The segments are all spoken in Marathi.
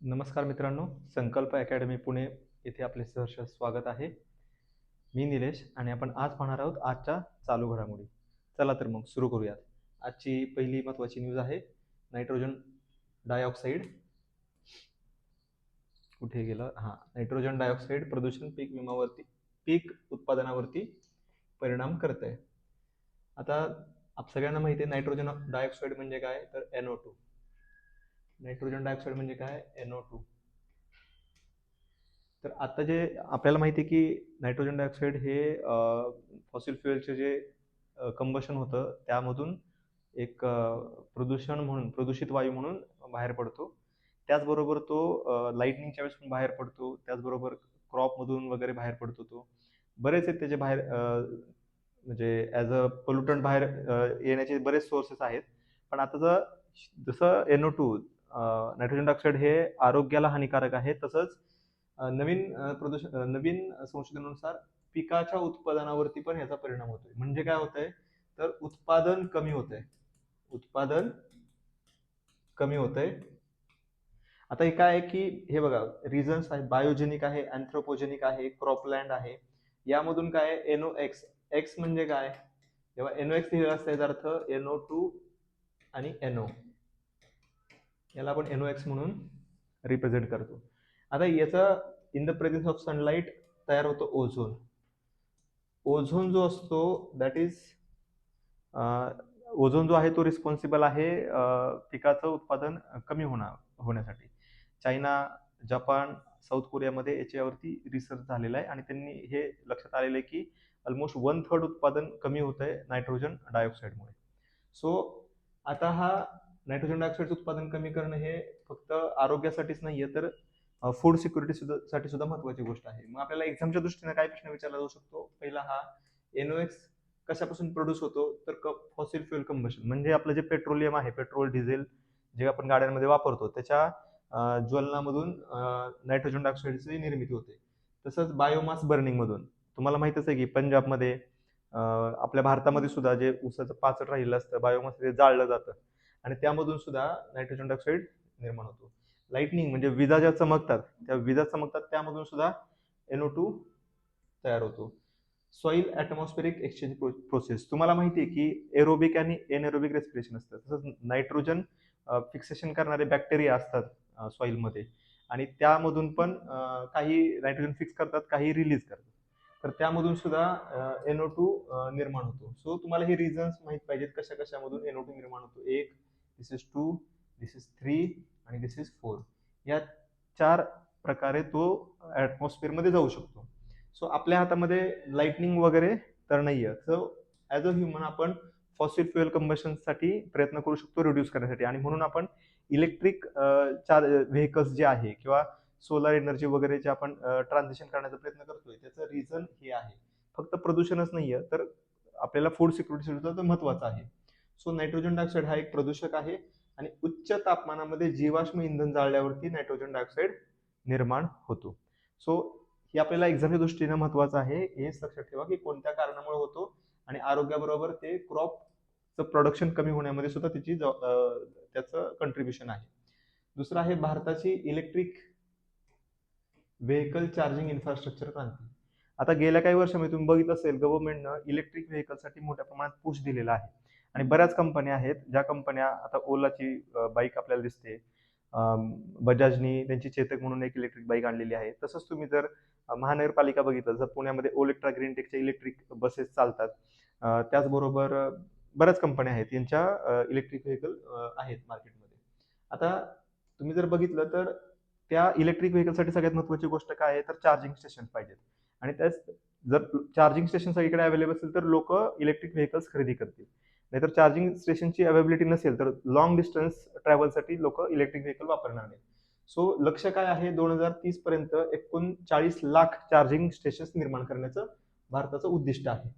नमस्कार मित्रांनो संकल्प अकॅडमी पुणे येथे आपले सहर्ष स्वागत आहे. मी निलेश आणि आपण आज पाहणार आहोत आजच्या चालू घडामोडी. चला तर मग सुरू करूयात. आजची पहिली महत्त्वाची न्यूज आहे नायट्रोजन डायऑक्साईड कुठे गेलं? हां नायट्रोजन डायऑक्साईड प्रदूषण पीक विमावरती पीक उत्पादनावरती परिणाम करत आहे आता आप सगळ्यांना माहिती आहे नायट्रोजन डायऑक्साईड म्हणजे काय? तर एनओ टू नायट्रोजन डायऑक्साईड म्हणजे काय? एनओ टू तर आता जे आपल्याला माहिती आहे की नायट्रोजन डायऑक्साईड हे फॉसिल फ्युएलचे जे कंबशन होतं त्यामधून एक प्रदूषण म्हणून प्रदूषित वायू म्हणून बाहेर पडतो. त्याचबरोबर तो लाईटनिंगच्या वेळेस पण बाहेर पडतो. त्याचबरोबर क्रॉपमधून वगैरे बाहेर पडतो तो. बरेच आहेत त्याचे बाहेर म्हणजे ॲज अ पोल्युटंट बाहेर येण्याचे बरेच सोर्सेस आहेत. पण आता जर जसं एनओ टू नायट्रोजन डायऑक्साईड हे आरोग्याला हानिकारक आहे. तसंच नवीन प्रदूषण नवीन संशोधनानुसार पिकाच्या उत्पादनावरती पण याचा परिणाम होतोय. म्हणजे काय होतंय? तर उत्पादन कमी होत आहे उत्पादन कमी होत आहे आता हे काय आहे की हे बघा रिझन्स आहे. बायोजेनिक आहे अँथ्रोपोजेनिक आहे क्रॉपलँड आहे. यामधून काय आहे? एनओ एक्स एक्स म्हणजे काय? जेव्हा एनओ एक्स लिहिलं असतं याचा अर्थ एनओ टू आणि एनओ याला आपण एनओ एक्स म्हणून रिप्रेझेंट करतो. आता याचा in the presence of sunlight तयार होतो ओझोन ओझोन जो असतो दॅट इज ओझोन जो आहे तो रिस्पॉन्सिबल आहे पिकाचं उत्पादन कमी होणार होण्यासाठी. चायना जपान साऊथ कोरियामध्ये याच्यावरती रिसर्च झालेला आहे आणि त्यांनी हे लक्षात आलेलं आहे की ऑलमोस्ट वन थर्ड उत्पादन कमी होत आहे नायट्रोजन डायऑक्साईडमुळे सो आता हा नायट्रोजन डायऑक्साईडचं उत्पादन कमी करणं हे फक्त आरोग्यासाठीच नाही आहे तर फूड सिक्युरिटी सुद्धा साठी सुद्धा महत्त्वाची गोष्ट आहे. मग आपल्याला एक्झामच्या दृष्टीने काय प्रश्न विचारला जाऊ शकतो? पहिला हा एनओएक्स कशापासून प्रोड्यूस होतो? तर फॉसिल फ्युएल कंबशन म्हणजे आपलं जे पेट्रोलियम आहे पेट्रोल डिझेल जे आपण गाड्यांमध्ये वापरतो त्याच्या ज्वलनामधून नायट्रोजन डायऑक्साईडची निर्मिती होते. तसंच बायोमास बर्निंगमधून तुम्हाला माहितच आहे की पंजाबमध्ये आपल्या भारतामध्ये सुद्धा जे ऊसाचं पाचट राहिलं असतं बायोमास ते जाळलं जातं. आणि त्यामधून सुद्धा नायट्रोजन डायऑक्साईड निर्माण होतो. लाईटनिंग म्हणजे विजा ज्या चमकतात त्या विजा चमकतात त्यामधून सुद्धा एनओ टू तयार होतो. सॉईल ॲटमॉस्फेरिक एक्सचेंज प्रोसेस तुम्हाला माहिती आहे की एरोबिक आणि एनएरोबिक रेस्पिरेशन असतं. तसंच नायट्रोजन फिक्सेशन करणारे बॅक्टेरिया असतात सॉईलमध्ये आणि त्यामधून पण काही नायट्रोजन फिक्स करतात काही रिलीज करतात. तर त्यामधून सुद्धा एनओ टू निर्माण होतो. सो तुम्हाला हे रिझन्स माहीत पाहिजेत कशा कशामधून एनओ टू निर्माण होतो. एक this is two this is three आणि दिस इज फोर या चार प्रकारे तो ॲटमॉस्फिअरमध्ये जाऊ शकतो. सो आपल्या हातामध्ये लाईटनिंग वगैरे तर नाही आहे सो ॲज अ ह्युमन आपण फॉसिल फ्युएल कंबशनसाठी प्रयत्न करू शकतो रिड्यूस करण्यासाठी. आणि म्हणून आपण इलेक्ट्रिक चार व्हेकल्स जे आहे किंवा सोलार एनर्जी वगैरे जे आपण ट्रान्झेक्शन करण्याचा प्रयत्न करतोय त्याचं रिझन हे आहे. फक्त प्रदूषणच नाही आहे तर आपल्याला फूड सिक्युरिटी सुद्धा तो आहे. सो नायट्रोजन डायऑक्साईड हा एक प्रदूषक आहे आणि उच्च तापमानामध्ये जीवाश्म इंधन जाळल्यावरती नायट्रोजन डायऑक्साईड निर्माण होतो. सो हे आपल्याला एक्झामच्या दृष्टीने महत्वाचं आहे. हेच लक्षात ठेवा की कोणत्या कारणामुळे होतो आणि आरोग्याबरोबर ते क्रॉपचं प्रोडक्शन कमी होण्यामध्ये सुद्धा त्याची त्याचं कंट्रीब्युशन आहे. दुसरं आहे भारताची इलेक्ट्रिक व्हेकल चार्जिंग इन्फ्रास्ट्रक्चर क्रांती. आता गेल्या काही वर्षामध्ये तुम्ही बघितलं असेल गव्हर्नमेंटनं इलेक्ट्रिक व्हेकलसाठी मोठ्या प्रमाणात पुश दिलेला आहे. आणि बऱ्याच कंपन्या आहेत ज्या कंपन्या आता ओलाची बाईक आपल्याला दिसते. बजाजनी त्यांची चेतक म्हणून एक इलेक्ट्रिक बाईक आणलेली आहे. तसंच तुम्ही जर महानगरपालिका बघितलं जर पुण्यामध्ये ओलेक्ट्रा ग्रीनटेकच्या इलेक्ट्रिक बसेस चालतात त्याचबरोबर बऱ्याच कंपन्या आहेत यांच्या इलेक्ट्रिक व्हेकल आहेत मार्केटमध्ये आता तुम्ही जर बघितलं तर त्या इलेक्ट्रिक व्हेकलसाठी सगळ्यात महत्त्वाची गोष्ट काय आहे? तर चार्जिंग स्टेशन पाहिजेत. आणि त्याच जर चार्जिंग स्टेशन सगळीकडे अवेलेबल असेल तर लोक इलेक्ट्रिक व्हेकल्स खरेदी करतील. नाहीतर चार्जिंग स्टेशनची अवेबिलिटी नसेल तर लॉंग डिस्टन्स ट्रॅव्हलसाठी लोक इलेक्ट्रिक व्हेकल वापरणार नाहीत. सो लक्ष काय आहे? दोन हजार तीस पर्यंत एकोणचाळीस लाख चार्जिंग स्टेशन्स निर्माण करण्याचं भारताचं उद्दिष्ट आहे.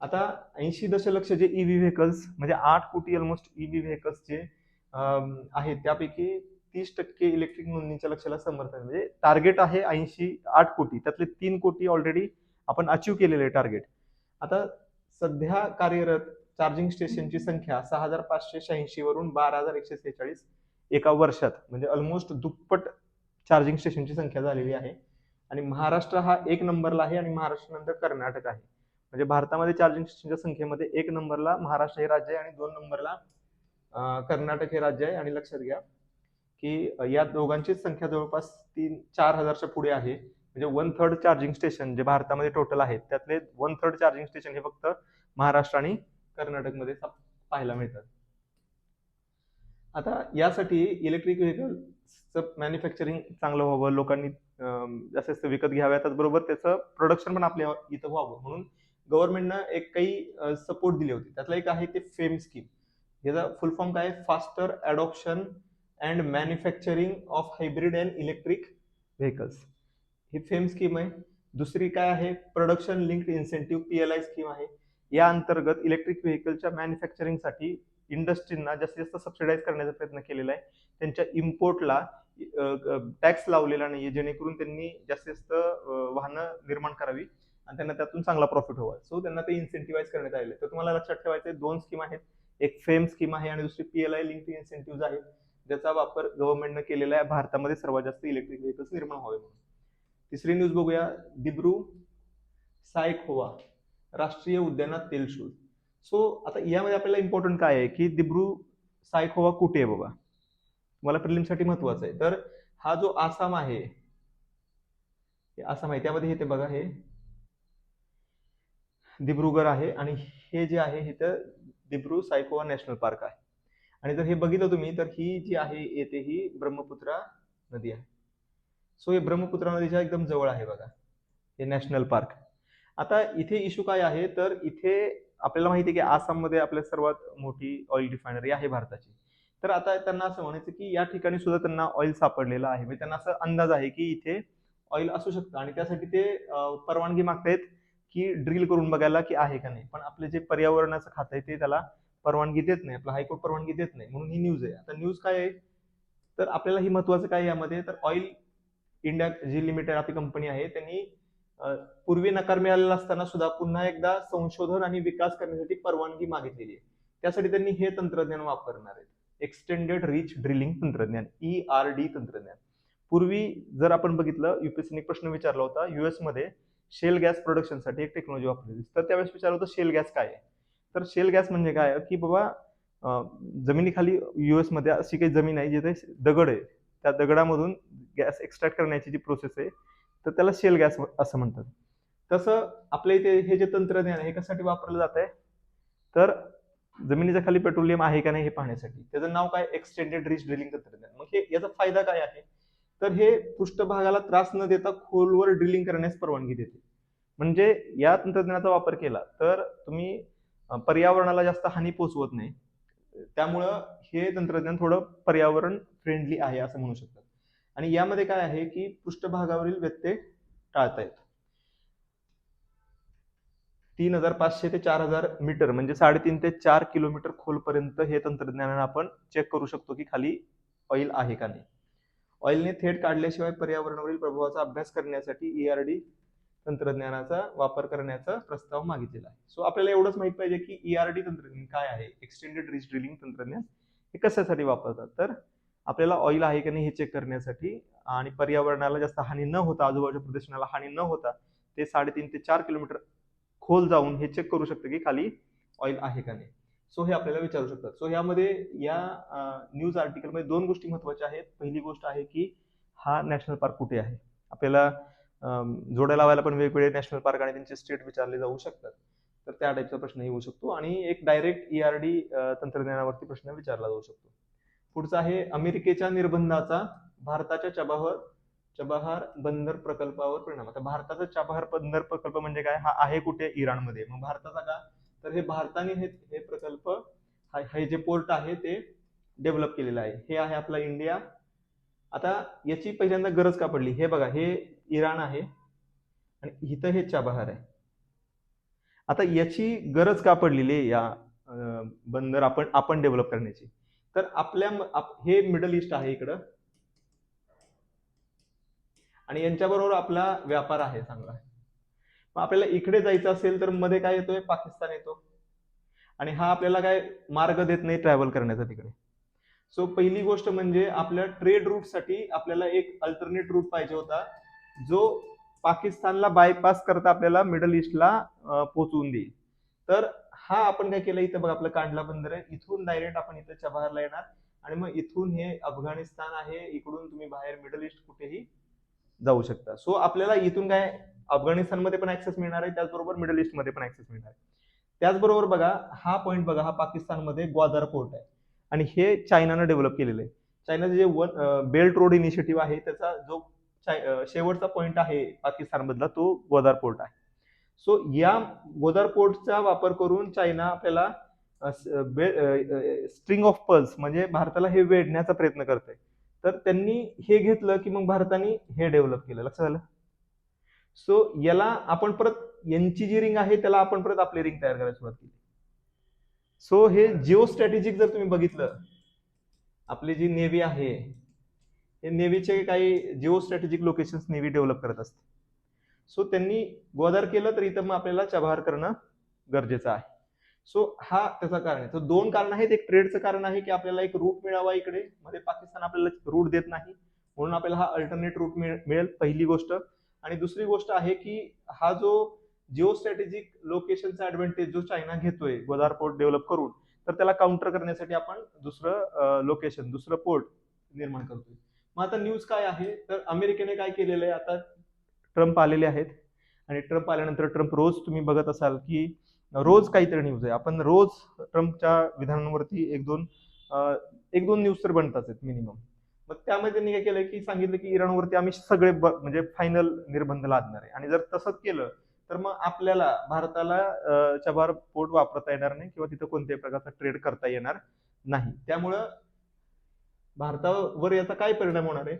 आता ऐंशी दशलक्ष जे ई व्ही व्हेकल्स म्हणजे आठ कोटी ऑलमोस्ट व्ही व्हेकल्स जे आहेत त्यापैकी तीस टक्के इलेक्ट्रिक नोंदणीच्या लक्षाला समर्थन म्हणजे टार्गेट आहे ऐंशी आठ कोटी. त्यातले तीन कोटी ऑलरेडी आपण अचीव केलेले आहे टार्गेट आता सध्या कार्यरत चार्जिंग स्टेशनची संख्या सहा हजार पाचशे शहाऐंशी वरून बारा हजार एकशे सेहेचाळीस एका वर्षात म्हणजे ऑलमोस्ट दुप्पट चार्जिंग स्टेशनची संख्या झालेली आहे. आणि महाराष्ट्र हा एक नंबरला आहे आणि महाराष्ट्रानंतर कर्नाटक आहे. म्हणजे भारतामध्ये चार्जिंग स्टेशनच्या संख्येमध्ये एक नंबरला महाराष्ट्र हे राज्य आहे आणि दोन नंबरला कर्नाटक हे राज्य आहे. आणि लक्षात घ्या की या दोघांचीच संख्या जवळपास तीन चार हजारच्या पुढे आहे. म्हणजे वन थर्ड चार्जिंग स्टेशन जे भारतामध्ये टोटल आहेत त्यातले वन थर्ड चार्जिंग स्टेशन हे फक्त महाराष्ट्र आणि कर्नाटकमध्ये पाहायला मिळतात. आता यासाठी इलेक्ट्रिक व्हेकलचं मॅन्युफॅक्चरिंग चांगलं व्हावं लोकांनी जास्तीत जास्त विकत घ्याव्या त्याचबरोबर त्याचं प्रोडक्शन पण आपल्या इथं व्हावं. म्हणून गव्हर्नमेंटनं एक काही सपोर्ट दिले होते. त्यातलं एक आहे ते फेम स्कीम याचा फुल फॉर्म काय? Faster adoption and manufacturing of hybrid and electric vehicles he FAME scheme आहे. दुसरी काय आहे? Production linked incentive P L I scheme आहे. या अंतर्गत इलेक्ट्रिक व्हेकलच्या मॅन्युफॅक्चरिंगसाठी इंडस्ट्रींना जास्तीत जास्त सबसिडाईज करण्याचा प्रयत्न केलेला आहे. त्यांच्या इम्पोर्टला टॅक्स लावलेला नाहीये. जेणेकरून त्यांनी जास्तीत जास्त वाहनं निर्माण करावी आणि त्यांना त्यातून चांगला प्रॉफिट हवा सो त्यांना ते इन्सेंटिव्हाइज करण्यात आले तर तुम्हाला लक्षात ठेवायचं दोन स्कीम आहेत. एक फेम स्कीम आहे आणि दुसरी P L I link incentive आहेत. ज्याचा वापर गव्हर्नमेंटनं केलेला आहे. भारतामध्ये सर्वात जास्त इलेक्ट्रिक व्हेकल्स निर्माण व्हावे म्हणून. तिसरी न्यूज बघूया. दिब्रू सायखोवा. राष्ट्रीय उद्यानात तेलशोध सो आता यामध्ये आपल्याला इम्पॉर्टंट काय आहे की दिब्रू सायखोवा कुठे आहे बाबा? मला प्रिलिमसाठी महत्वाचं आहे. तर हा जो आसाम आहे आसाम आहे त्यामध्ये हे ते बघा हे दिब्रुगड आहे आणि हे जे आहे हे तर दिब्रू सायकोवा नॅशनल पार्क आहे. आणि जर हे बघितलं तुम्ही तर ही जी आहे येते ही ब्रह्मपुत्रा नदी आहे. सो हे ब्रह्मपुत्रा नदीच्या एकदम जवळ आहे बघा. हे नॅशनल पार्क. आता इथे इश्यू काय आहे? तर इथे आपल्याला माहिती आहे की आसाममध्ये आपल्या सर्वात मोठी ऑइल रिफायनरी आहे भारताची. तर आता त्यांना असं म्हणायचं की या ठिकाणी सुद्धा त्यांना ऑइल सापडलेलं आहे. म्हणजे त्यांना असं अंदाज आहे की इथे ऑइल असू शकतं आणि त्यासाठी ते परवानगी मागतायत की ड्रिल करून बघायला की आहे का नाही. पण आपले जे पर्यावरणाचं खातं आहे ते त्याला परवानगी देत नाही. आपलं हायकोर्ट परवानगी देत नाही. म्हणून ही न्यूज आहे. आता न्यूज काय आहे? तर आपल्याला ही महत्वाचं काय यामध्ये? तर ऑइल इंडिया जी लिमिटेड आपली कंपनी आहे त्यांनी पूर्वी नकार मिळालेला असताना सुद्धा पुन्हा एकदा संशोधन आणि विकास करण्यासाठी परवानगी मागितलेली आहे. त्यासाठी त्यांनी हे तंत्रज्ञान वापरणार आहेत. एक्सटेंडेड रिच ड्रिलिंग तंत्रज्ञान ई आर डी तंत्रज्ञान. पूर्वी जर आपण बघितलं युपीएससीने प्रश्न विचारला होता युएसमध्ये मध्ये शेल गॅस प्रोडक्शनसाठी एक टेक्नॉलॉजी वापरली तर त्यावेळेस विचारलं होतं शेल गॅस काय आहे? तर शेल गॅस म्हणजे काय? की बाबा जमिनीखाली युएसमध्ये मध्ये अशी काही जमीन आहे जिथे दगड आहे. त्या दगडामधून गॅस एक्स्ट्रॅक्ट करण्याची जी प्रोसेस आहे तर त्याला शेल गॅस असं म्हणतात. तसं आपल्या इथे हे जे तंत्रज्ञान आहे हे कशासाठी वापरलं जात आहे? तर जमिनीच्या खाली पेट्रोलियम आहे का नाही हे पाहण्यासाठी. त्याचं नाव काय? एक्सटेंडेड रिच ड्रिलिंग तंत्रज्ञान. मग हे याचा फायदा काय आहे? तर हे पृष्ठभागाला त्रास न देता खोलवर ड्रिलिंग करण्यास परवानगी देते. म्हणजे या तंत्रज्ञानाचा वापर केला तर तुम्ही पर्यावरणाला जास्त हानी पोचवत नाही. त्यामुळं हे तंत्रज्ञान थोडं पर्यावरण फ्रेंडली आहे असं म्हणू शकतात. आणि यामध्ये काय आहे की पृष्ठभागावरील व्यत्यय टाळतायत तीन हजार पाचशे ते चार हजार मीटर म्हणजे साडेतीन ते चार किलोमीटर खोलपर्यंत हे तंत्रज्ञानानं आपण चेक करू शकतो की खाली ऑइल आहे का नाही. ऑइलने थेट काढल्याशिवाय पर्यावरणावरील प्रभावाचा अभ्यास करण्यासाठी ईआरडी तंत्रज्ञानाचा वापर करण्याचा प्रस्ताव मागितलेला आहे. सो आपल्याला एवढंच माहीत पाहिजे की ईआरडी तंत्रज्ञान काय आहे? एक्सटेंडेड रिच ड्रिलिंग तंत्रज्ञान हे कशासाठी वापरतात? तर आपल्याला ऑइल आहे का नाही हे चेक करण्यासाठी आणि पर्यावरणाला जास्त हानी न होता आजूबाजूच्या प्रदूषणाला हानी न होता ते साडेतीन ते चार किलोमीटर खोल जाऊन हे चेक करू शकतं की खाली ऑइल आहे का नाही. सो हे आपल्याला विचारू शकतात. सो यामध्ये या न्यूज आर्टिकलमध्ये दोन गोष्टी महत्त्वाच्या आहेत. पहिली गोष्ट आहे की हा नॅशनल पार्क कुठे आहे? आपल्याला जोड्या लावायला पण वेगवेगळे नॅशनल पार्क आणि त्यांचे स्टेट विचारले जाऊ शकतात. तर त्या टाईपचा प्रश्न येऊ शकतो आणि एक डायरेक्ट ईआरडी तंत्रज्ञानावरती प्रश्न विचारला जाऊ शकतो. पुढचा आहे अमेरिकेच्या निर्बंधाचा भारताच्या चबाहर चबाहार बंदर प्रकल्पावर परिणाम. आता भारताचा चबाहार बंदर प्रकल्प म्हणजे काय? हा आहे कुठे? इराणमध्ये. मग भारताचा का? तर हे भारताने हे हे प्रकल्प हे जे पोर्ट आहे ते डेव्हलप केलेलं आहे. हे आहे आपला इंडिया. आता याची पहिल्यांदा गरज का पडली? हे बघा हे इराण आहे आणि इथं हे चाबहार आहे. आता याची गरज का पडलेली या बंदर आपण आपण डेव्हलप करण्याची? तर आपल्या आप- हे मिडल ईस्ट आहे इकडं. आणि यांच्याबरोबर आपला व्यापार आहे चांगला. मग आपल्याला इकडे जायचं असेल तर मध्ये काय येतोय? पाकिस्तान येतो. आणि हा आपल्याला काय मार्ग देत नाही ट्रॅव्हल करण्याचा तिकडे. सो पहिली गोष्ट म्हणजे आपल्या ट्रेड रूटसाठी आपल्याला एक अल्टरनेट रूट पाहिजे होता जो पाकिस्तानला बायपास करता आपल्याला मिडल ईस्टला पोचवून पोहोचवून देईल. तर हा आपण काय केलं इथं बघा आपलं कांडला बंदर आहे. इथून डायरेक्ट आपण इथं चबहारला येणार. आणि मग इथून हे अफगाणिस्तान आहे इकडून तुम्ही बाहेर मिडल ईस्ट कुठेही जाऊ शकता. सो आपल्याला इथून काय अफगाणिस्तानमध्ये पण ऍक्सेस मिळणार आहे त्याचबरोबर मिडल ईस्टमध्ये पण ऍक्सेस मिळणार आहे. त्याचबरोबर बघा हा पॉईंट बघा हा पाकिस्तानमध्ये ग्वादार पोर्ट आहे. आणि हे चायनानं डेव्हलप केलेलं आहे. चायनाचं जे वन बेल्ट रोड इनिशिएटिव्ह आहे त्याचा जो शेवटचा पॉईंट आहे पाकिस्तानमधला तो ग्वादार पोर्ट आहे. सो या गोदार पोर्टचा वापर करून चायना आपल्याला स्ट्रिंग ऑफ पल्स म्हणजे भारताला हे वेढण्याचा प्रयत्न करते तर त्यांनी हे घेतलं की मग भारताने हे डेव्हलप केलं. लक्षात आलं? सो याला आपण परत यांची जी रिंग आहे त्याला आपण परत आपली रिंग तयार करायला सुरुवात केली. सो हे जिओ स्ट्रॅटेजिक जर तुम्ही बघितलं आपली जी नेव्ही आहे हे नेव्हीचे काही geo strategic locations navy develop करत असते सो त्यांनी गोदार केलं तर इथं मग आपल्याला चबहार करणं गरजेचं आहे. सो हा त्याचं कारण आहे. तर दोन कारण आहेत. एक ट्रेडचं कारण आहे की आपल्याला एक रूट मिळावा इकडे. मध्ये पाकिस्तान आपल्याला रूट देत नाही. म्हणून आपल्याला हा अल्टरनेट रूट मिळेल पहिली गोष्ट. आणि दुसरी गोष्ट आहे की हा जो जिओ स्ट्रॅटेजिक लोकेशनचा ऍडव्हान्टेज जो चायना घेतोय गोदार पोर्ट डेव्हलप करून तर त्याला काउंटर करण्यासाठी आपण दुसरं लोकेशन दुसरं पोर्ट निर्माण करतोय. मग आता न्यूज काय आहे? तर अमेरिकेने काय केलेलं आहे? आता ट्रम्प आलेले आहेत. आणि ट्रम्प आल्यानंतर ट्रम्प रोज तुम्ही बघत असाल की रोज काहीतरी न्यूज आहे. आपण रोज ट्रम्पच्या विधानांवरती एक दोन एक दोन न्यूज तर बनतात मिनिमम मग त्यामध्ये त्यांनी काय केलं की सांगितलं की इराणवरती आम्ही सगळे ब- म्हणजे फायनल निर्बंध लादणार आहे. आणि जर तसंच केलं तर मग आपल्याला भारताला चबार पोर्ट वापरता येणार नाही किंवा तिथं कोणत्याही प्रकारचा ट्रेड करता येणार नाही. त्यामुळं भारतावर याचा काय परिणाम होणार आहे?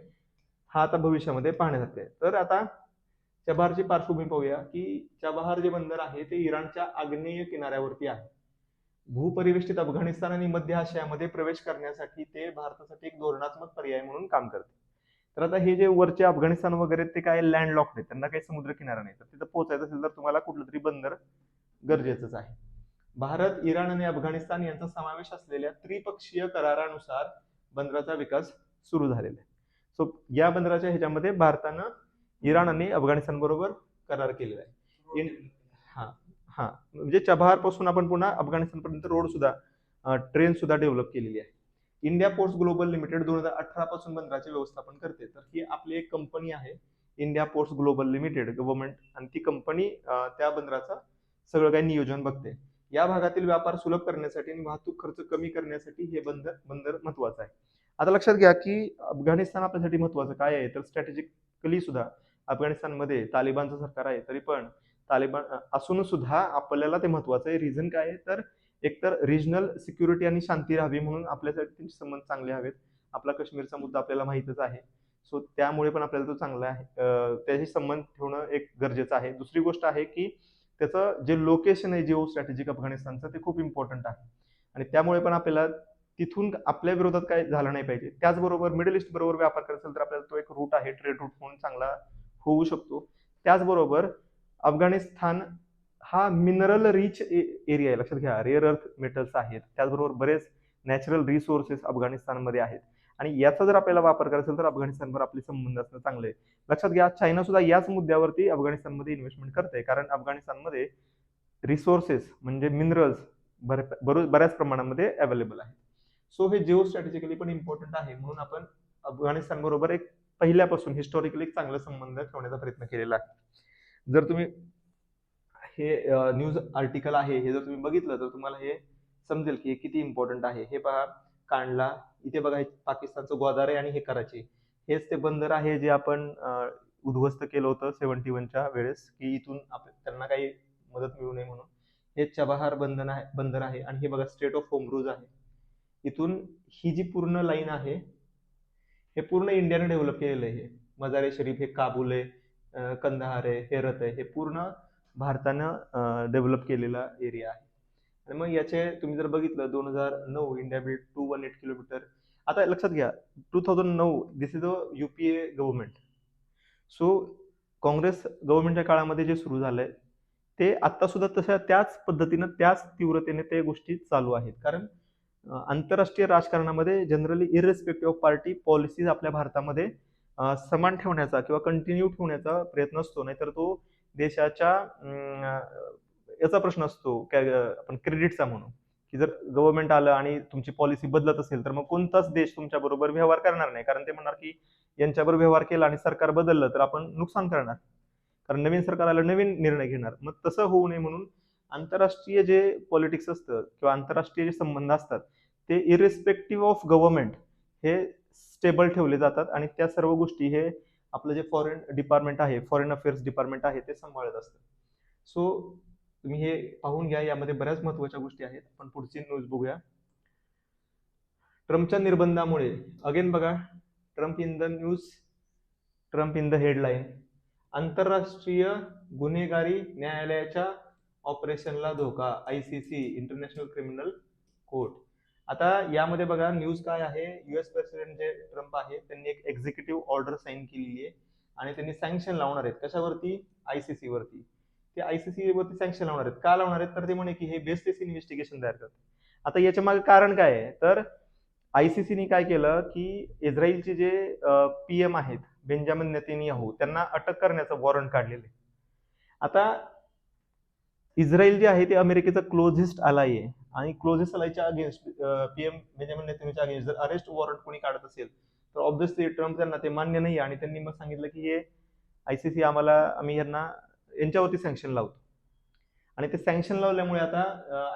हा आता भविष्यामध्ये पाहण्यासारखं आहे. तर आता चबारची पार्श्वभूमी पाहूया की चबाहार जे बंदर आहे ते इराणच्या आग्नेय किनाऱ्यावरती आहे. भूपरिवेष्टित अफगाणिस्तान आणि मध्य आशियामध्ये प्रवेश करण्यासाठी ते भारतासाठी एक धोरणात्मक पर्याय म्हणून काम करते. तर आता हे जे वरचे अफगाणिस्तान वगैरे ते काय लँड लॉक नाही त्यांना काही समुद्र किनारा नाही तर तिथं पोहोचायचं असेल तर तुम्हाला कुठलं तरी बंदर गरजेचंच आहे. भारत इराण आणि अफगाणिस्तान यांचा समावेश असलेल्या त्रिपक्षीय करारानुसार बंदराचा विकास सुरू झालेला आहे. सो या बंदराच्या ह्याच्यामध्ये भारतानं इराण आणि अफगाणिस्तान बरोबर करार केलेला आहे. हा हा. म्हणजे चबहारपासून आपण पुन्हा अफगाणिस्तान पर्यंत रोड सुद्धा ट्रेन सुद्धा डेव्हलप केलेली आहे. इंडिया पोर्ट्स ग्लोबल लिमिटेड दोन हजार अठरा पासून बंदराचे व्यवस्थापन करते. तर ही आपली एक कंपनी आहे India Ports Global Limited government. आणि ती कंपनी त्या बंदराचं सगळं काही नियोजन बघते. या भागातील व्यापार सुलभ करण्यासाठी आणि वाहतूक खर्च कमी करण्यासाठी हे बंदर बंदर महत्वाचं आहे. आता लक्षात घ्या की अफगाणिस्तान आपल्यासाठी महत्वाचं काय आहे? तर स्ट्रॅटेजिकली सुद्धा अफगाणिस्तानमध्ये तालिबानचं सरकार आहे तरी पण तालिबान असून सुद्धा आपल्याला ते महत्वाचं आहे. रिझन काय आहे? तर एकतर रिजनल सिक्युरिटी आणि शांती राहावी म्हणून आपल्यासाठी त्यांचे संबंध चांगले हवेत. आपला काश्मीरचा मुद्दा आपल्याला माहितच आहे. सो त्यामुळे पण आपल्याला तो चांगला आहे. त्याशी संबंध ठेवणं एक गरजेचं आहे. दुसरी गोष्ट आहे की त्याचं जे लोकेशन आहे जिओ स्ट्रॅटेजिक अफगाणिस्तानचं ते खूप इम्पॉर्टंट आहे. आणि त्यामुळे पण आपल्याला तिथून आपल्या विरोधात काय झालं नाही पाहिजे. त्याचबरोबर मिडल ईस्ट बरोबर व्यापार करत असेल तर आपल्याला तो एक रूट आहे ट्रेड रूट म्हणून चांगला होऊ शकतो. त्याचबरोबर अफगाणिस्तान हा मिनरल रिच एरिया आहे. लक्षात घ्या रेअर अर्थ मेटल्स आहेत. त्याचबरोबर बरेच नॅचरल रिसोर्सेस अफगाणिस्तानमध्ये आहेत. आणि याचा जर आपल्याला वापर करायचा असेल तर अफगाणिस्तानवर आपले संबंध असणं चांगलं आहे. लक्षात घ्या चायना सुद्धा याच मुद्द्यावरती अफगाणिस्तानमध्ये इन्व्हेस्टमेंट करते कारण अफगाणिस्तानमध्ये रिसोर्सेस म्हणजे मिनरल्स बऱ्याच प्रमाणामध्ये अवेलेबल आहेत. सो हे जिओ स्ट्रॅटेजिकली पण इम्पॉर्टंट आहे. म्हणून आपण अफगाणिस्तान बरोबर एक पहिल्यापासून हिस्टॉरिकली चांगला संबंध ठेवण्याचा प्रयत्न केलेला आहे. जर तुम्ही हे न्यूज आर्टिकल आहे हे जर तुम्ही बघितलं तर तुम्हाला हे समजेल की हे किती इम्पॉर्टंट आहे. हे पहा कांडला इथे बघा पाकिस्तानचं गोदारे आहे आणि हे कराची. हेच ते बंदर आहे जे आपण उद्ध्वस्त केलं होतं सेव्हन्टी वनच्या वेळेस की इथून आप- त्यांना काही मदत मिळू नये म्हणून. हे चबहार बंधन आहे बंदर आहे आणि हे बघा स्टेट ऑफ होमरूज आहे. इथून ही जी पूर्ण लाईन आहे हे पूर्ण इंडियाने डेव्हलप केलेलं आहे मजारे शरीफ हे काबूल आहे कंदहार आहे हेरत आहे हे पूर्ण भारतानं डेव्हलप केलेला एरिया आहे. आणि मग याचे तुम्ही जर बघितलं दोन हजार नऊ India build two one eight kilometre. आता लक्षात घ्या टू थाउजंड नऊ this is a UPA government so Congress गव्हर्नमेंटच्या काळामध्ये जे सुरू झालंय ते आत्तासुद्धा सुद्धा तशा त्याच पद्धतीनं त्याच तीव्रतेने ते गोष्टी चालू आहेत. कारण आंतरराष्ट्रीय राजकारणामध्ये generally irrespective of party policies आपल्या भारतामध्ये समान ठेवण्याचा किंवा कंटिन्यू ठेवण्याचा प्रयत्न असतो. नाहीतर तो देशाच्या याचा प्रश्न असतो काय आपण क्रेडिटचा म्हणू. की जर गव्हर्नमेंट आलं आणि तुमची पॉलिसी बदलत असेल तर मग कोणताच देश तुमच्या बरोबर व्यवहार करणार नाही. कारण ते म्हणणार की यांच्याबरोबर व्यवहार केला आणि सरकार बदललं तर आपण नुकसान करणार. कारण नवीन सरकार आलं नवीन निर्णय घेणार. मग तसं होऊ नये म्हणून आंतरराष्ट्रीय जे पॉलिटिक्स असतं किंवा आंतरराष्ट्रीय जे संबंध असतात ते इरिस्पेक्टिव्ह ऑफ गव्हर्नमेंट हे स्टेबल ठेवले जातात आणि त्या सर्व गोष्टी हे आपलं जे फॉरेन डिपार्टमेंट आहे फॉरेन अफेअर्स डिपार्टमेंट आहे ते सांभाळत असतं. सो तुम्ही हे पाहून घ्या यामध्ये बऱ्याच महत्त्वाच्या गोष्टी आहेत. आपण पुढची न्यूज बघूया. ट्रम्पच्या निर्बंधामुळे अगेन बघा Trump in the news Trump in the headline आंतरराष्ट्रीय गुन्हेगारी न्यायालयाच्या ऑपरेशनला धोका I C C international criminal court आता यामध्ये बघा न्यूज काय आहे? युएस प्रेसिडेंट जे ट्रम्प आहे त्यांनी एक एक्झिक्युटिव्ह ऑर्डर साईन केलेली आहे आणि त्यांनी सँक्शन लावणार आहेत. कशावरती? आयसीसी वरती. ते आयसीसी वरती सँक्शन लावणार आहेत. का लावणार आहेत? तर ते म्हणे की हे बेसलेस इन्व्हेस्टिगेशन तयार करतात. आता याच्या मागे कारण काय आहे? तर आयसीसीने काय केलं की इस्रायलचे जे पीएम आहेत बेंजामिन नेतन्याहू त्यांना अटक करण्याचं वॉरंट काढलेलं आहे. आता इस्रायल जे आहे ते अमेरिकेचं क्लोजेस्ट अलाय आहे. आणि क्लोजेस्ट अलायच्या अगेन्स्ट पीएम बेंजामिन नेतन्याहूच्या अगेन्स्ट जर अरेस्ट वॉरंट कोणी काढत असेल तर ऑब्व्हियसली ट्रम्प त्यांना ते मान्य नाही आणि त्यांनी मग सांगितलं की हे आयसीसी आम्हाला आम्ही यांना यांच्यावरती सँक्शन लावतो. आणि ते सँक्शन लावल्यामुळे आता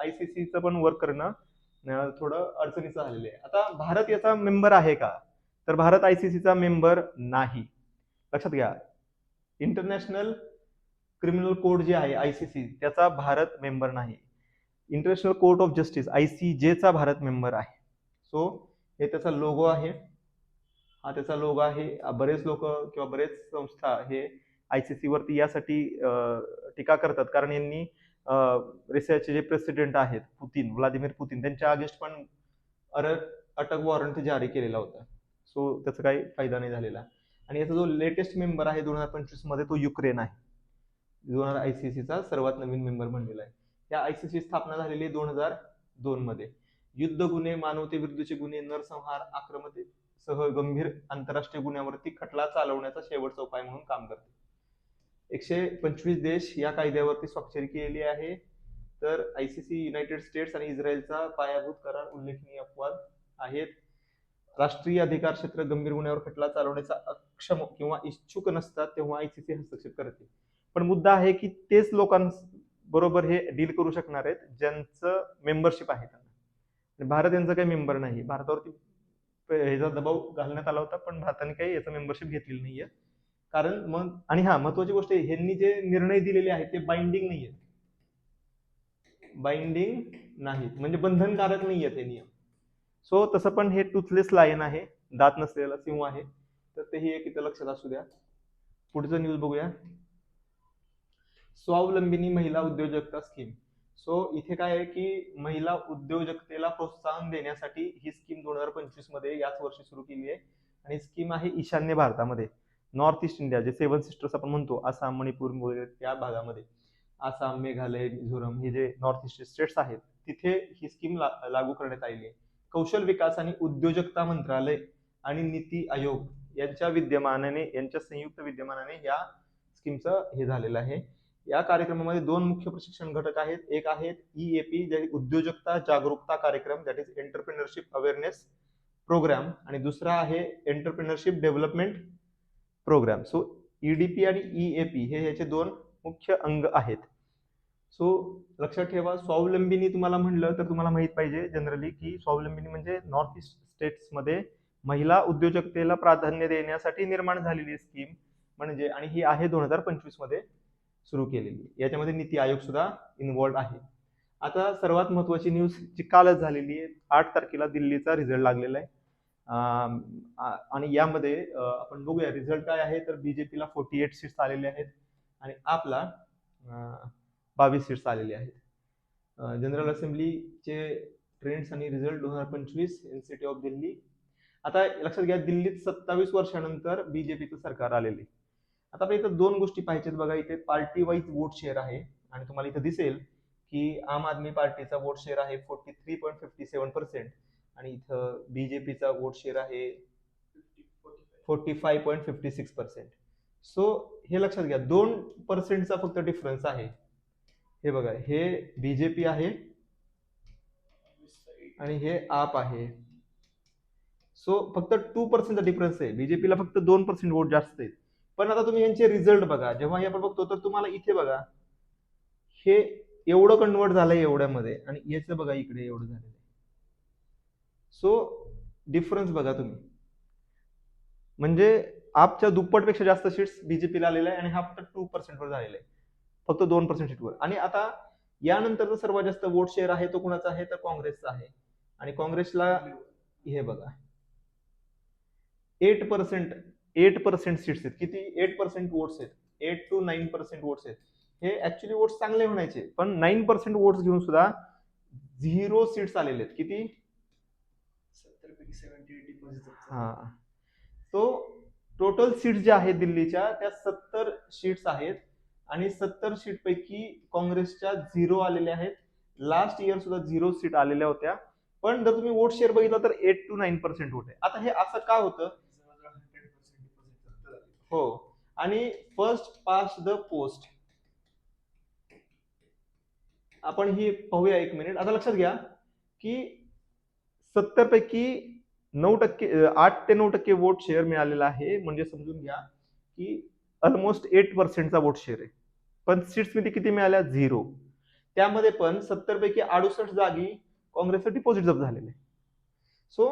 आयसीसीचं पण वर्क करणं थोडं अडचणीचं झालेलं आहे. आता भारत याचा मेंबर आहे का? तर भारत आयसीसीचा मेंबर नाही. लक्षात घ्या. इंटरनॅशनल क्रिमिनल कोड जे आहे आय सी सी त्याचा भारत मेंबर नाही. International court of justice I C जेचा भारत मेंबर आहे. सो हे त्याचा लोगो आहे. हा त्याचा लोगो आहे. बरेच लोक किंवा बरेच संस्था हे आय सी वरती यासाठी टीका करतात. कारण यांनी रशियाचे जे प्रेसिडेंट आहेत पुतीन व्लादिमीर पुतीन त्यांच्या अगेन्स्ट पण अरक अटक वॉरंट जारी केलेला होता. सो त्याचा काही फायदा नाही झालेला. आणि याचा जो लेटेस्ट मेंबर आहे दोन हजार पंचवीसमध्ये तो युक्रेन आहे. दोन हजार आयसीसीचा सर्वात नवीन मेंबर बनलेला आहे. या आयसीसी स्थापना झालेली दोन हजार दोन मध्ये. युद्ध गुन्हे मानवतेविरुद्धचे गुन्हे नरसंहार आक्रमते सह गंभीर आंतरराष्ट्रीय गुन्ह्यावरती खटला चालवण्याचा शेवटचा उपाय म्हणून काम करते. एकशे पंचवीस देश या कायद्यावरती स्वाक्षरी केलेली आहे. तर आयसीसी युनायटेड स्टेट्स आणि इस्रायलचा पायाभूत करार उल्लेखनीय अपवाद आहेत. राष्ट्रीय अधिकार क्षेत्र गंभीर गुन्ह्यावर खटला चालवण्याचा अक्षम किंवा इच्छुक नसतात तेव्हा आयसीसी हस्तक्षेप करते. पण मुद्दा आहे की तेच लोकांबरोबर हे डील करू शकणार आहेत ज्यांचं मेंबरशिप आहे त्यांना. भारत यांचं काही मेंबर नाही. भारतावरती ह्याचा दबाव घालण्यात आला होता पण भारताने काही याचं मेंबरशिप घेतलेलं नाहीये. कारण मग आणि हा महत्वाची गोष्ट आहे ह्यांनी जे निर्णय दिलेले आहेत ते बाइंडिंग नाही आहेत बाइंडिंग नाहीत. म्हणजे बंधनकारक नाही आहेत हे नियम. सो तसं पण हे टुथलेस लायन आहे दात नसलेला सिंह आहे. तर तेही एक इथं लक्षात असू द्या. पुढचं न्यूज बघूया. स्वावलंबिनी महिला उद्योजकता स्कीम सो इथे काय आहे की महिला उद्योजकतेला प्रोत्साहन देण्यासाठी ही स्कीम दोन हजार पंचवीसमध्ये याच वर्षी सुरू केली आहे. आणि स्कीम आहे ईशान्य भारतामध्ये. North east India J seven sisters आपण म्हणतो आसाम मणिपूर वगैरे त्या भागामध्ये. आसाम मेघालय मिझोरम हे जे नॉर्थ ईस्ट स्टेट्स आहेत तिथे ही स्कीम लागू करण्यात आलेली आहे. कौशल विकास आणि उद्योजकता मंत्रालय आणि नीती आयोग यांच्या विद्यमानाने यांच्या संयुक्त विद्यमानाने या स्कीमचं हे झालेलं आहे. या कार्यक्रमामध्ये दोन मुख्य प्रशिक्षण घटक आहेत. एक आहेत ई ए जे उद्योजकता जागरूकता कार्यक्रम that is entrepreneurship awareness programme आणि दुसरा आहे entrepreneurship development programme so EDP आणि ई ए पी हे याचे दोन मुख्य अंग आहेत. सो लक्षात ठेवा स्वावलंबिनी तुम्हाला म्हणलं तर तुम्हाला माहीत पाहिजे जनरली की स्वावलंबीनी म्हणजे नॉर्थ ईस्ट स्टेट्समध्ये महिला उद्योजकतेला प्राधान्य देण्यासाठी निर्माण झालेली स्कीम म्हणजे आणि ही आहे दोन हजार पंचवीसमध्ये. सुरू केलेली याच्यामध्ये नीती आयोग सुद्धा इन्वॉल्ड आहे. आता सर्वात महत्वाची न्यूज जी कालच झालेली आहे आठ तारखेला दिल्लीचा रिझल्ट लागलेला आहे. आणि यामध्ये आपण बघूया रिझल्ट काय आहे तर बी जे पीला फोर्टी एट सीट्स आलेले आहेत आणि आपला बावीस सीट्स आलेले आहेत. जनरल असेंब्लीचे ट्रेंड्स आणि रिझल्ट दोन हजार पंचवीस इन सिटी ऑफ दिल्ली आता लक्षात घ्या दिल्लीत सत्तावीस वर्षानंतर बीजेपीचं सरकार आलेले आता आपण इथं दोन गोष्टी पाहिजेत बघा. इथे पार्टी वाईज वोट शेअर आहे. आणि तुम्हाला इथं दिसेल की आम आदमी पार्टीचा वोट शेअर आहे forty three point fifty seven percent आणि इथं बीजेपीचा वोट शेअर आहे forty five point fifty six percent so हे लक्षात घ्या. दोन पर्सेंटचा फक्त डिफरन्स आहे. हे बघा. हे बीजेपी आहे. आणि हे आप आहे. सो फक्त टू पर्सेंटचा डिफरन्स आहे. बीजेपीला फक्त दोन पर्सेंट वोट जास्त आहेत पण आता तुम्ही यांचे रिझल्ट बघा. जेव्हा हे आपण बघतो तर तुम्हाला इथे बघा. हे एवढं कन्वर्ट झालंय एवढ्यामध्ये आणि याचं बघा इकडे एवढं झालेलं आहे. सो डिफरन्स बघा तुम्ही. म्हणजे आपच्या दुप्पटपेक्षा जास्त सीट्स बीजेपीला आलेल्या आहे आणि हा फक्त टू पर्सेंटवर झालेला आहे. फक्त दोन पर्सेंट सीटवर आणि आता यानंतरचा सर्वात जास्त वोट शेअर आहे तो कुणाचा आहे? तर काँग्रेसचा आहे. आणि काँग्रेसला हे बघा. Eight percent eight percent seats आहेत. किती? एट पर्सेंट वोट्स आहेत. Eight two nine percent votes आहेत. हे ऍक्च्युली वोट्स चांगले म्हणायचे पण नाईन पर्सेंट वोट्स घेऊन सुद्धा झिरो सीट्स आलेले आहेत. किती? हा. तो टोटल सीट्स ज्या आहेत दिल्लीच्या त्या सत्तर सीट्स आहेत आणि सत्तर सीट पैकी काँग्रेसच्या झिरो आलेल्या आहेत. लास्ट इयर सुद्धा झिरो सीट आलेल्या होत्या. पण जर तुम्ही वोट शेअर बघितला तर eight two nine percent vote आहे. आता हे असं का होतं? हो. आणि फर्स्ट पास द पोस्ट आपण ही पाहूया एक मिनिट आता लक्षात घ्या की सत्तर पैकी नऊ टक्के आठ ते नऊ टक्के वोट शेअर मिळालेला आहे. म्हणजे समजून घ्या की ऑलमोस्ट एट पर्सेंटचा वोट शेअर आहे. पण सीट्समध्ये किती मिळाल्या? झिरो त्यामध्ये पण सत्तर पैकी अडुसष्ट जागी काँग्रेसचं डिपॉझिट जप झालेलं आहे. सो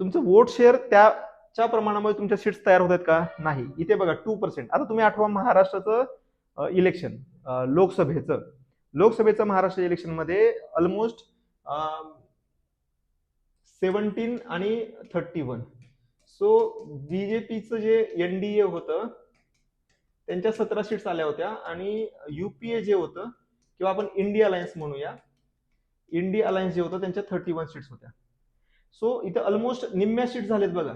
तुमचं वोट शेअर त्या च्या प्रमाणामुळे तुमच्या सीट्स तयार होत आहेत का? नाही. इथे बघा टू पर्सेंट आता तुम्ही आठवा महाराष्ट्राचं इलेक्शन लोकसभेचं. लोकसभेचं महाराष्ट्र इलेक्शनमध्ये ऑलमोस्ट सेवन्टीन आणि थर्टी वन सो बीजेपीचं जे एन डी ए होतं त्यांच्या सतरा सीट्स आल्या होत्या आणि युपीए जे होतं किंवा आपण इंडिया अलायन्स म्हणूया इंडिया अलायन्स जे होतं त्यांच्या थर्टी वन सीट्स होत्या. सो इथं ऑलमोस्ट निम्म्या सीट झालेत बघा.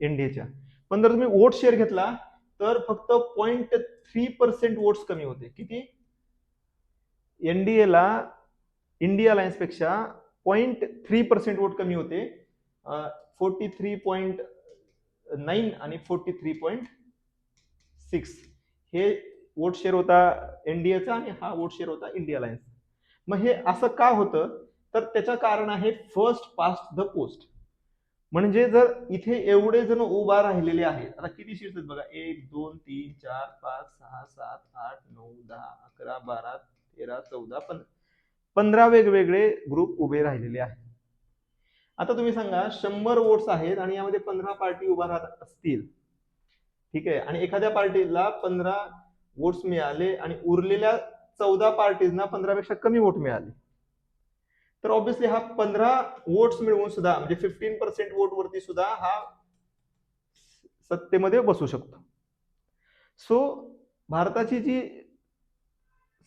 एनडीएच्या पण जर तुम्ही वोट शेअर घेतला तर फक्त पॉईंट थ्री पर्सेंट वोट्स कमी होते. किती? एनडीएला इंडिया अलायन्सपेक्षा पॉईंट थ्री पर्सेंट वोट कमी होते. फोर्टी थ्री पॉईंट नाईन आणि फोर्टी थ्री पॉईंट सिक्स हे वोट शेअर होता एनडीएचा आणि हा वोट शेअर होता इंडिया अलायन्स मग हे असं का होतं? तर त्याचं कारण आहे फर्स्ट पास्ट द पोस्ट म्हणजे जर इथे एवढे जण उभा राहिलेले आहेत आता किती शीट्स आहेत बघा? एक दोन तीन चार पाच सहा सात आठ नऊ दहा अकरा बारा तेरा चौदा पंधरा पंधरा वेगवेगळे ग्रुप उभे राहिलेले आहेत. आता तुम्ही सांगा शंभर वोट्स आहेत आणि यामध्ये पंधरा पार्टी उभा राहत असतील. ठीक आहे? आणि एखाद्या पार्टीला पंधरा वोट्स मिळाले आणि उरलेल्या चौदा पार्टीजना पंधरापेक्षा कमी वोट मिळाले. तर ऑब्विसली हा पंधरा वोट्स मिळवून सुद्धा म्हणजे फिफ्टीन पर्सेंट वोट वरती सुद्धा हा सत्तेमध्ये बसू शकतो. सो भारताची जी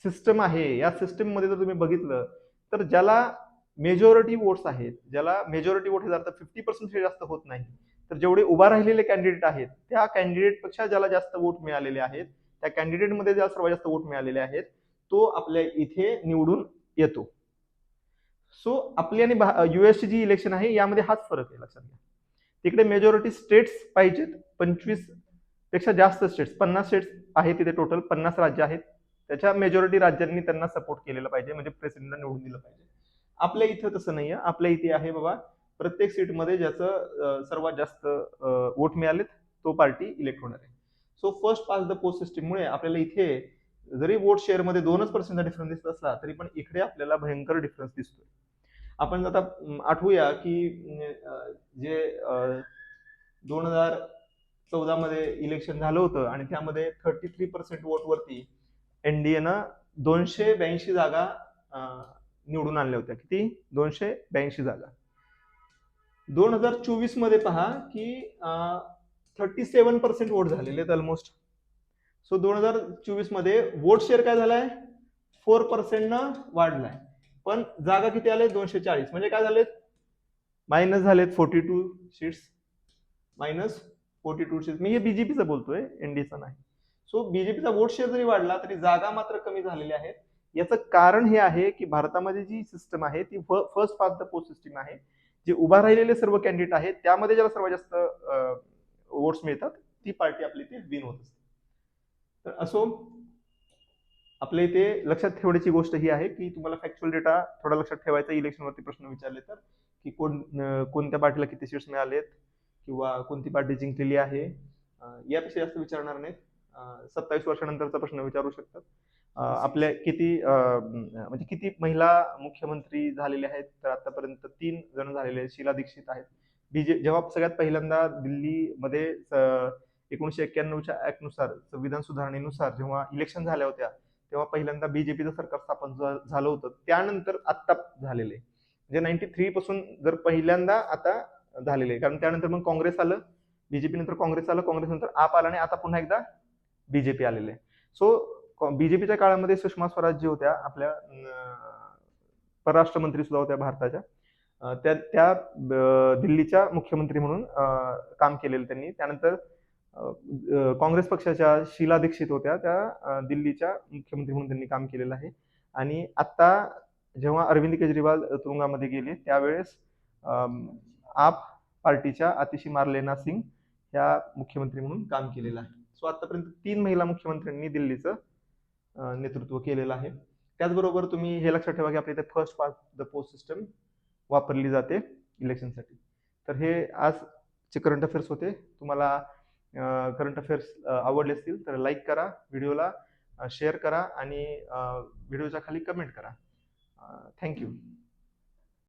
सिस्टम आहे या सिस्टममध्ये जर तुम्ही बघितलं तर ज्याला मेजॉरिटी वोट्स आहेत ज्याला मेजॉरिटी वोट हे जातात फिफ्टी पर्सेंट जास्त होत नाही तर जेवढे उभा राहिलेले कॅन्डिडेट आहेत त्या कॅन्डिडेटपेक्षा ज्याला जास्त वोट मिळालेले आहेत त्या कॅन्डिडेटमध्ये ज्याला सर्वात जास्त वोट मिळालेले आहेत तो आपल्या इथे निवडून येतो. सो आपली आणि युएसची जी इलेक्शन आहे यामध्ये हाच फरक आहे लक्षात घ्या. तिकडे मेजॉरिटी स्टेट्स पाहिजेत पंचवीसपेक्षा जास्त स्टेट्स पन्नास स्टेट्स आहेत तिथे टोटल पन्नास राज्य आहेत. त्याच्या मेजॉरिटी राज्यांनी त्यांना सपोर्ट केलेला पाहिजे म्हणजे प्रेसिडेंटला निवडून दिलं पाहिजे. आपल्या इथं तसं नाहीये. आपल्या इथे आहे बाबा प्रत्येक सीटमध्ये ज्याचं सर्वात जास्त वोट मिळालेत तो पार्टी इलेक्ट होणार आहे. So first past the post सिस्टीममुळे आपल्याला इथे जरी वोट शेअरमध्ये दोनच पर्सेंटचा डिफरन्स दिसत असला तरी पण इकडे आपल्याला भयंकर डिफरन्स दिसतोय. आपण आता आठवूया की जे दोन हजार चौदा मध्ये इलेक्शन झालं होतं आणि त्यामध्ये थर्टी थ्री पर्सेंट वोट वरती एनडीएनं दोनशे ब्याऐंशी जागा निवडून आणल्या होत्या. किती? दोनशे ब्याऐंशी जागा. दोन हजार चोवीसमध्ये पहा की थर्टी सेवन पर्सेंट वोट झालेले आहेत ऑलमोस्ट सो दोन हजार चोवीसमध्ये वोट शेअर काय झालाय? फोर पर्सेंटनं वाढलाय. पण जागा किती आले? दोनशे चाळीस म्हणजे काय झालेत? मायनस झालेत forty two seats minus forty two seats मी हे बीजेपीचं बोलतोय एनडीचं नाही. सो बीजेपीचा वोट शेअर जरी वाढला तरी जागा मात्र कमी झालेल्या आहेत याचं कारण हे आहे की भारतामध्ये जी सिस्टम आहे ती first past the post system आहे. जे उभा राहिलेले सर्व कॅन्डिडेट आहेत त्यामध्ये ज्याला सर्वात जास्त वोट्स मिळतात ती पार्टी आपली ती विन होत असते. तर असो आपल्या इथे लक्षात ठेवण्याची गोष्ट ही आहे की तुम्हाला फॅक्च्युअल डेटा थोडा लक्षात ठेवायचा इलेक्शनवरती प्रश्न विचारले तर की कोण कोणत्या पार्टीला किती सीट्स मिळालेत किंवा कोणती पार्टी जिंकलेली आहे? यापेक्षा जास्त विचारणार नाहीत. सत्तावीस वर्षानंतरचा प्रश्न विचारू शकतात. आपल्या किती म्हणजे किती महिला मुख्यमंत्री झालेले आहेत? तर आतापर्यंत तीन जण झालेले आहेत. शीला दीक्षित आहेत. बीजे जेव्हा सगळ्यात पहिल्यांदा दिल्लीमध्ये अं, एकोणीशे एक्क्याण्णवच्या ऍक्टनुसार संविधान सुधारणेनुसार जेव्हा इलेक्शन झाल्या होत्या तेव्हा पहिल्यांदा बीजेपीचं सरकार स्थापन झालं होतं. त्यानंतर आत्ता झालेले म्हणजे नाईन्टी थ्री पासून जर पहिल्यांदा आता झालेलं आहे. कारण त्यानंतर मग काँग्रेस आलं बीजेपी नंतर काँग्रेस आलं काँग्रेस नंतर आप आला आणि आता पुन्हा एकदा बीजेपी आलेले सो बीजेपीच्या काळामध्ये सुषमा स्वराज जी होत्या आपल्या परराष्ट्र मंत्री सुद्धा होत्या भारताच्या त्या त्या दिल्लीच्या मुख्यमंत्री म्हणून काम केलेलं त्यांनी. त्यानंतर काँग्रेस पक्षाच्या शीला दीक्षित होत्या त्या दिल्लीच्या मुख्यमंत्री म्हणून त्यांनी काम केलेलं आहे. आणि आता जेव्हा अरविंद केजरीवाल तुरुंगामध्ये गेले त्यावेळेस आप पार्टीच्या आतिशी मार्लेना सिंग ह्या मुख्यमंत्री म्हणून काम केलेलं आहे. सो आतापर्यंत तीन महिला मुख्यमंत्र्यांनी दिल्लीचं नेतृत्व केलेलं आहे. त्याचबरोबर तुम्ही हे लक्षात ठेवा की आपल्या इथे first past the post system वापरली जाते इलेक्शनसाठी. तर हे आजचे करंट अफेअर्स होते. तुम्हाला करंट अफेअर्स आवडले असतील तर लाईक करा व्हिडिओला शेअर करा आणि व्हिडिओच्या खाली कमेंट करा. थँक्यू